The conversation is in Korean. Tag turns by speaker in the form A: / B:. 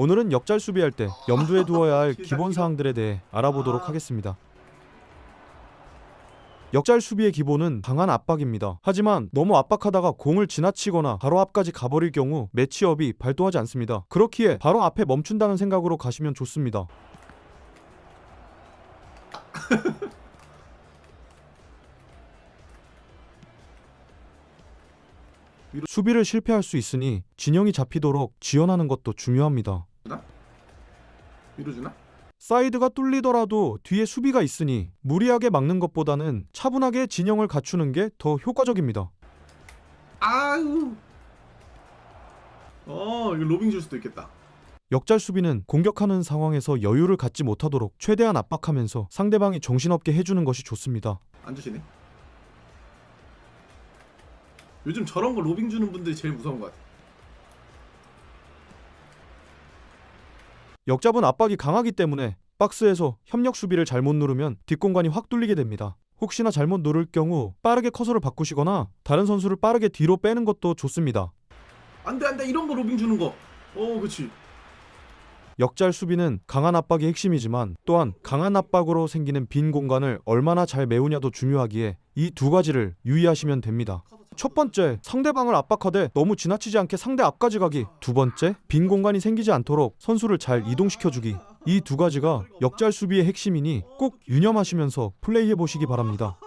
A: 오늘은 역잘 수비할 때 염두에 두어야 할 기본 사항들에 대해 알아보도록 하겠습니다. 역잘 수비의 기본은 강한 압박입니다. 하지만 너무 압박하다가 공을 지나치거나 바로 앞까지 가버릴 경우 매치업이 발동하지 않습니다. 그렇기에 바로 앞에 멈춘다는 생각으로 가시면 좋습니다. 수비를 실패할 수 있으니 진영이 잡히도록 지연하는 것도 중요합니다.
B: 밀어주나?
A: 사이드가 뚫리더라도 뒤에 수비가 있으니 무리하게 막는 것보다는 차분하게 진영을 갖추는 게 더 효과적입니다.
B: 아유. 어 이거 로빙 줄 수도 있겠다.
A: 역잘 수비는 공격하는 상황에서 여유를 갖지 못하도록 최대한 압박하면서 상대방이 정신없게 해주는 것이 좋습니다.
B: 안 주시네. 요즘 저런 거 로빙 주는 분들이 제일 무서운 것 같아.
A: 역잡은 압박이 강하기 때문에 박스에서 협력 수비를 잘못 누르면 뒷공간이 확 뚫리게 됩니다. 혹시나 잘못 누를 경우 빠르게 커서를 바꾸시거나 다른 선수를 빠르게 뒤로 빼는 것도 좋습니다.
B: 안돼 안돼 이런 거 로빙 주는 거. 어 그렇지.
A: 역잘 수비는 강한 압박이 핵심이지만 또한 강한 압박으로 생기는 빈 공간을 얼마나 잘 메우냐도 중요하기에 이 두 가지를 유의하시면 됩니다. 첫 번째, 상대방을 압박하되 너무 지나치지 않게 상대 앞까지 가기. 두 번째, 빈 공간이 생기지 않도록 선수를 잘 이동시켜 주기. 이 두 가지가 역잘 수비의 핵심이니 꼭 유념하시면서 플레이해 보시기 바랍니다.